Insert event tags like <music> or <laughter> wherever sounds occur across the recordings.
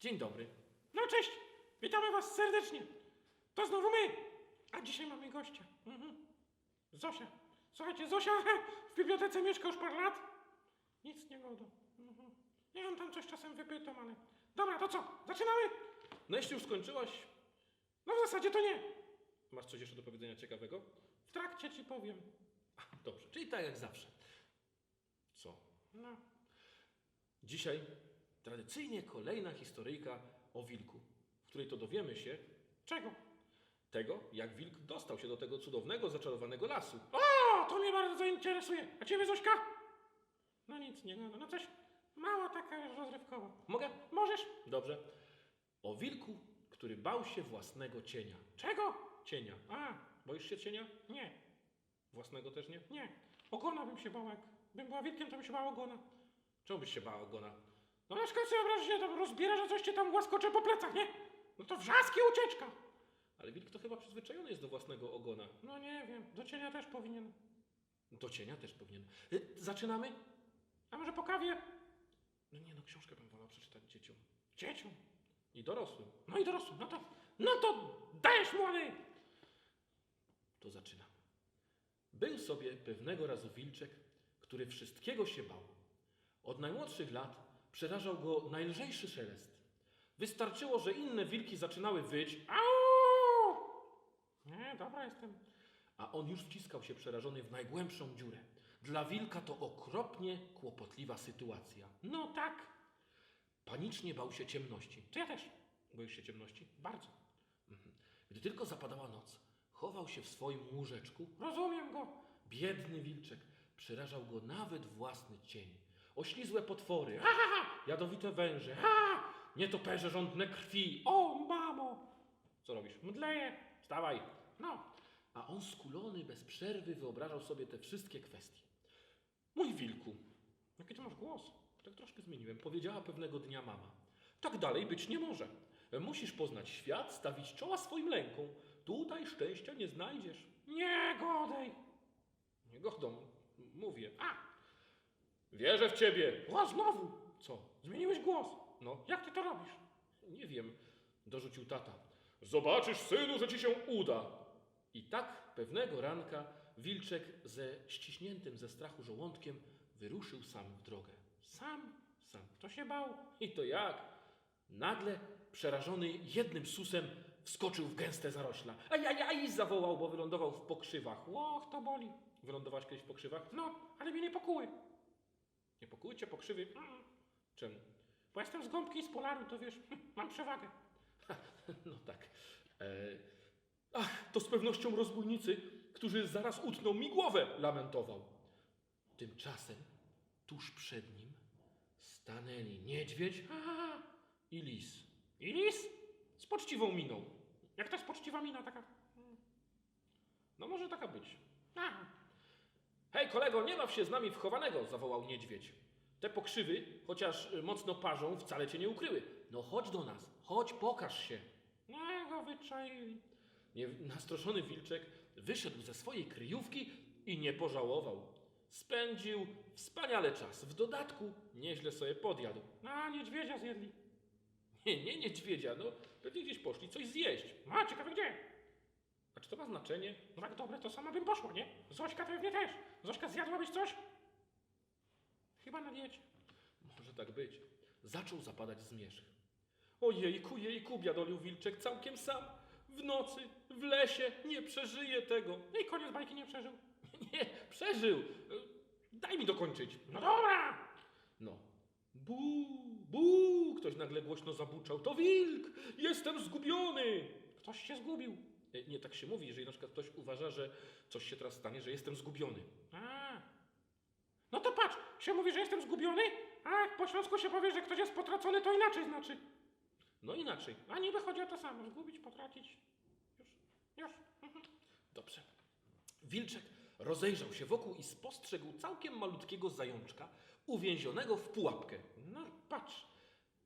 Dzień dobry. No cześć, witamy was serdecznie. To znowu my, a dzisiaj mamy gościa. Mhm. Zosia. Słuchajcie, Zosia w bibliotece mieszka już parę lat. Nic nie godo. Mhm. Nie wiem, tam coś czasem wypytam, ale... Dobra, to co, zaczynamy? No jeśli już skończyłaś, No w zasadzie to nie. masz coś jeszcze do powiedzenia ciekawego? W trakcie ci powiem. A, dobrze, czyli tak jak zawsze. Co? No. Dzisiaj tradycyjnie kolejna historyjka o wilku, w której to dowiemy się Czego? tego, jak wilk dostał się do tego cudownego, zaczarowanego lasu. O, to mnie bardzo zainteresuje. A ciebie, Zośka? No nic, nie gada. No coś mała taka rozrywkowa. Mogę? Możesz? Dobrze. O wilku, który bał się własnego cienia. Czego? Cienia. A, Boisz się cienia? nie, Własnego też nie? nie. Ogona bym się bał, jak bym była wilkiem, to bym się bała ogona. Czemu byś się bała ogona? No na przykład sobie że tam rozbiera, że coś cię tam łaskocze po plecach, nie? No to wrzaski ucieczka. Ale wilk to chyba przyzwyczajony jest do własnego ogona. No nie wiem, do cienia też powinien. Do cienia też powinien. Y, Zaczynamy? A może po kawie? No nie, no książkę bym wolał przeczytać dzieciom. Dzieciom. I dorosłym. No i dorosłym, no to, no to dajesz młody. To zaczynam. Był sobie pewnego razu wilczek, który wszystkiego się bał. Od najmłodszych lat przerażał go najlżejszy szelest. Wystarczyło, że inne wilki zaczynały wyć, Au! Nie, dobra jestem. a on już wciskał się przerażony w najgłębszą dziurę. Dla wilka to okropnie kłopotliwa sytuacja. No tak. Panicznie bał się ciemności. To ja też. Boisz się ciemności? Bardzo. Mhm. Gdy tylko zapadała noc, chował się w swoim łóżeczku. Rozumiem go. Biedny wilczek przerażał go nawet własny cień. Oślizłe potwory, Ha, ha, ha. jadowite węże, Ha! nietoperze żądne krwi. O, mamo. Co robisz? Mdleję. Wstawaj! No. A on skulony bez przerwy wyobrażał sobie te wszystkie kwestie. Mój wilku, Jaki ty masz głos? tak troszkę zmieniłem, powiedziała pewnego dnia mama. Tak dalej być nie może. Musisz poznać świat, stawić czoła swoim lękom. Tutaj szczęścia nie znajdziesz. Nie godej. Nie godą, mówię. A, Wierzę w ciebie. o, znowu. Co? Zmieniłeś głos. No, Jak ty to robisz? nie wiem, dorzucił tata. Zobaczysz, synu, że ci się uda. I tak pewnego ranka wilczek ze ściśniętym ze strachu żołądkiem wyruszył sam w drogę. Sam. Sam. To się bał. I to jak? Nagle, przerażony jednym susem, wskoczył w gęste zarośla. Ajajaj, zawołał, bo wylądował w pokrzywach. Łoch, to boli. Wylądowałaś kiedyś w pokrzywach? No, ale mnie nie pokuły. Nie pokójcie pokrzywy. Mm. Czemu? Bo jestem z gąbki i z polaru, to wiesz, mam przewagę. <laughs> No tak. E... Ach, to z pewnością rozbójnicy, którzy zaraz utną mi głowę, lamentował. Tymczasem tuż przed nim stanęli niedźwiedź i lis. I lis? Z poczciwą miną. Jak to jest poczciwa mina taka? No może taka być. A, Hej kolego, nie baw się z nami w chowanego, zawołał niedźwiedź. Te pokrzywy, chociaż y, mocno parzą, wcale cię nie ukryły. No chodź do nas, chodź, pokaż się. nie go wyczaili. Nastroszony wilczek wyszedł ze swojej kryjówki i nie pożałował. Spędził wspaniale czas. W dodatku nieźle sobie podjadł. A, niedźwiedzia zjedli. Nie, nie niedźwiedzia, no pewnie gdzieś poszli coś zjeść. A, ciekawe gdzie? A czy to ma znaczenie? No tak dobre, to sama bym poszła, nie? Zośka pewnie też. Zośka, zjadłabyś coś? Chyba na diecie. Może tak być. Zaczął zapadać zmierzch. Ojejku, jejku, biadolił wilczek całkiem sam. W nocy, w lesie, nie przeżyje tego. I koniec bajki nie przeżył. <laughs> Nie, przeżył. E, Daj mi dokończyć. No dobra! No. Bu, bu, ktoś nagle głośno zabuczał. To wilk! Jestem zgubiony! Ktoś się zgubił. E, Nie tak się mówi, jeżeli na przykład ktoś uważa, że coś się teraz stanie, że jestem zgubiony. A. No to patrz, się mówi, że jestem zgubiony, a jak po śląsku się powie, że ktoś jest potracony, to inaczej znaczy. No inaczej. A niby chodzi o to samo, zgubić, potracić. Już, już. Mhm. Dobrze. Wilczek rozejrzał się wokół i spostrzegł całkiem malutkiego zajączka uwięzionego w pułapkę. No patrz,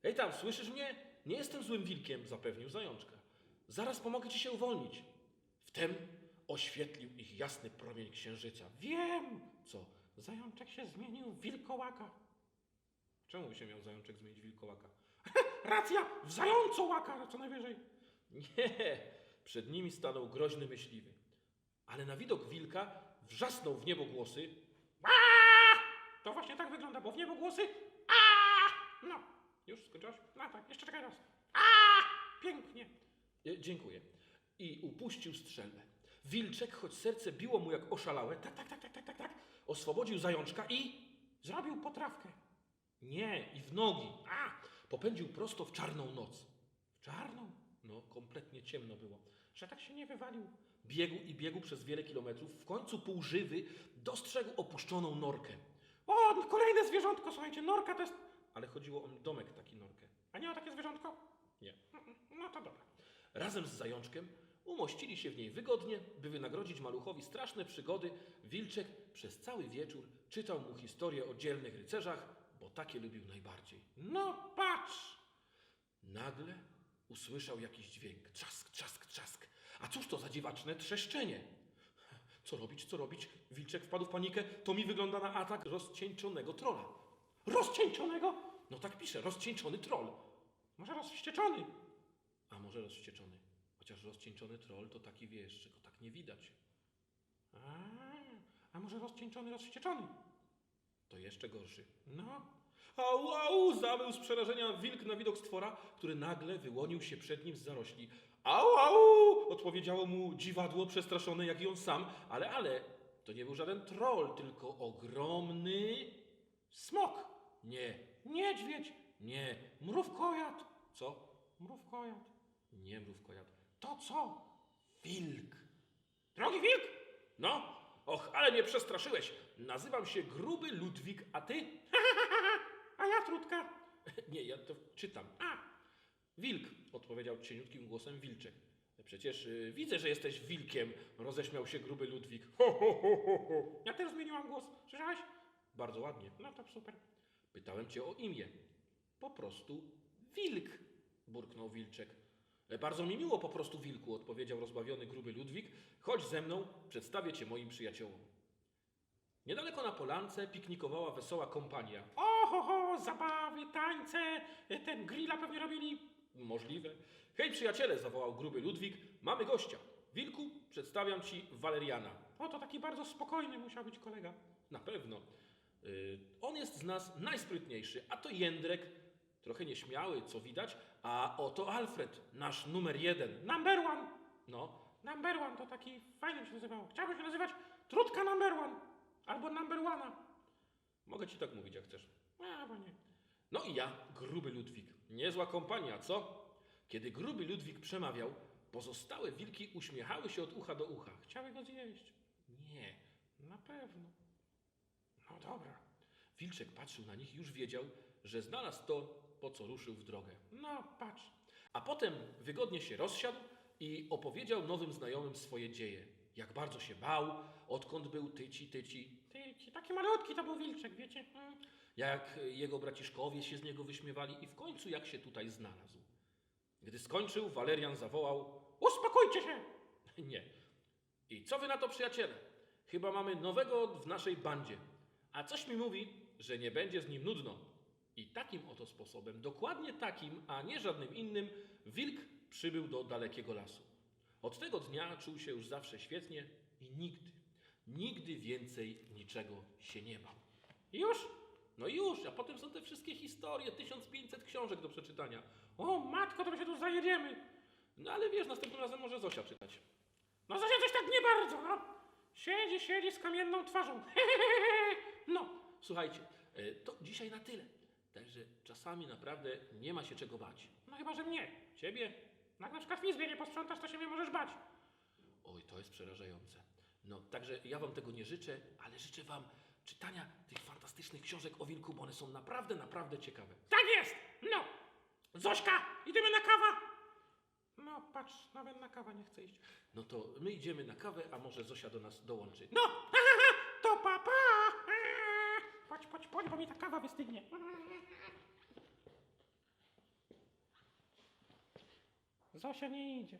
Hej tam, słyszysz mnie? Nie jestem złym wilkiem, zapewnił zajączka. Zaraz pomogę ci się uwolnić. Wtem oświetlił ich jasny promień księżyca. wiem, Co? zajączek się zmienił w wilkołaka. Czemu się miał zajączek zmienić w wilkołaka? <laughs> Racja, w zająco łaka, co najwyżej. Nie, przed nimi stanął groźny myśliwy. Ale na widok wilka wrzasnął w niebo głosy. Aaa! To właśnie tak wygląda, bo w niebo głosy. Aaa! No, Już skończyłaś? no tak, jeszcze czekaj raz. Aaa! Pięknie. E, dziękuję. I upuścił strzelbę. Wilczek, choć serce biło mu jak oszalałe, tak, tak, tak, tak, tak, tak, tak, oswobodził zajączka i... Zrobił potrawkę. Nie, i w nogi. A! Popędził prosto w czarną noc. W czarną? No, kompletnie ciemno było. Że tak się nie wywalił. Biegł i biegł przez wiele kilometrów. W końcu półżywy dostrzegł opuszczoną norkę. O, kolejne zwierzątko, słuchajcie, norka to jest... Ale chodziło o domek taki norkę. A nie o takie zwierzątko? Nie. No to dobra. Razem z zajączkiem umościli się w niej wygodnie, by wynagrodzić maluchowi straszne przygody. Wilczek przez cały wieczór czytał mu historię o dzielnych rycerzach, bo takie lubił najbardziej. No patrz! Nagle usłyszał jakiś dźwięk. Trzask, trzask, trzask. A cóż to za dziwaczne trzeszczenie? Co robić, co robić? Wilczek wpadł w panikę. To mi wygląda na atak rozcieńczonego trola. Rozcieńczonego? No tak pisze, rozcieńczony troll. Może rozwścieczony? Może rozwścieczony? Chociaż rozcieńczony troll to taki wiesz, czego tak nie widać. A, a może rozcieńczony, rozwścieczony? To jeszcze gorszy. No, Au, au! Zawył z przerażenia wilk na widok stwora, który nagle wyłonił się przed nim z zarośli. Au, au! Odpowiedziało mu dziwadło przestraszone jak i on sam, ale, ale, to nie był żaden troll, tylko ogromny... smok, Nie, niedźwiedź, nie. mrówkojad. Co? Mrówkojad. Nie mrówkojad. To co? Wilk. Drogi wilk? No, och, ale mnie przestraszyłeś. Nazywam się Gruby Ludwik, a ty? <laughs> A ja trutka. <laughs> Nie, ja to czytam. A, Wilk, odpowiedział cieniutkim głosem wilczek. Przecież y, widzę, że jesteś wilkiem, roześmiał się gruby Ludwik. <laughs> Ho, ho, ho, ho, ho. ja też zmieniłam głos. Słyszałeś? Bardzo ładnie. No to super. Pytałem cię o imię. Po prostu wilk, burknął wilczek. "E, Bardzo mi miło po prostu wilku, odpowiedział rozbawiony gruby Ludwik. Chodź ze mną, przedstawię cię moim przyjaciołom. Niedaleko na polance piknikowała wesoła kompania. O, ho, ho, zabawy, tańce, ten grilla pewnie robili. Możliwe. Hej przyjaciele, zawołał gruby Ludwik. Mamy gościa. Wilku, przedstawiam ci Waleriana. O, to taki bardzo spokojny musiał być kolega. Na pewno. Y, on jest z nas najsprytniejszy, a to Jędrek, trochę nieśmiały, co widać, a oto Alfred, nasz numer jeden. Number one. No, Number one to taki fajny się nazywał. Chciałbym się nazywać Trutka number one. Albo number one. mogę ci tak mówić, jak chcesz. A, bo nie. No i ja, gruby Ludwik. Niezła kompania, co? Kiedy gruby Ludwik przemawiał, pozostałe wilki uśmiechały się od ucha do ucha. Chciały go zjeść. Nie. Na pewno. No dobra. Wilczek patrzył na nich i już wiedział, że znalazł to, po co ruszył w drogę. No, patrz. A potem wygodnie się rozsiadł i opowiedział nowym znajomym swoje dzieje. Jak bardzo się bał, odkąd był tyci, tyci, Ty, ci, taki malutki to był wilczek, wiecie? Mm. jak jego braciszkowie się z niego wyśmiewali i w końcu jak się tutaj znalazł. Gdy skończył, Walerian zawołał: Uspokójcie się! <laughs> Nie. I co wy na to, przyjaciele? Chyba mamy nowego w naszej bandzie. A coś mi mówi, że nie będzie z nim nudno. I takim oto sposobem, dokładnie takim, a nie żadnym innym, wilk przybył do dalekiego lasu. Od tego dnia czuł się już zawsze świetnie i nigdy, nigdy więcej niczego się nie bał. Już? No już, a potem są te wszystkie historie, 1500 książek do przeczytania. O, matko, to my się tu zajedziemy. No ale wiesz, następnym razem może Zosia czytać. No Zosia coś tak nie bardzo, no. Siedzi, siedzi z kamienną twarzą. <laughs> no. Słuchajcie, e, to dzisiaj na tyle. Także czasami naprawdę nie ma się czego bać. No chyba, że mnie. Ciebie? Jak na przykład w izbie nie posprzątasz, to się mnie możesz bać. Oj, to jest przerażające. No, także ja wam tego nie życzę, ale życzę wam czytania tych fantastycznych książek o wilku, bo one są naprawdę, naprawdę ciekawe. Tak jest! No! Zośka, idziemy na kawę! No, patrz, nawet na kawę nie chce iść. No to my idziemy na kawę, a może Zosia do nas dołączy. No! <laughs> to papa! Chodź, chodź, chodź, bo mi ta kawa wystygnie. Zosia nie idzie.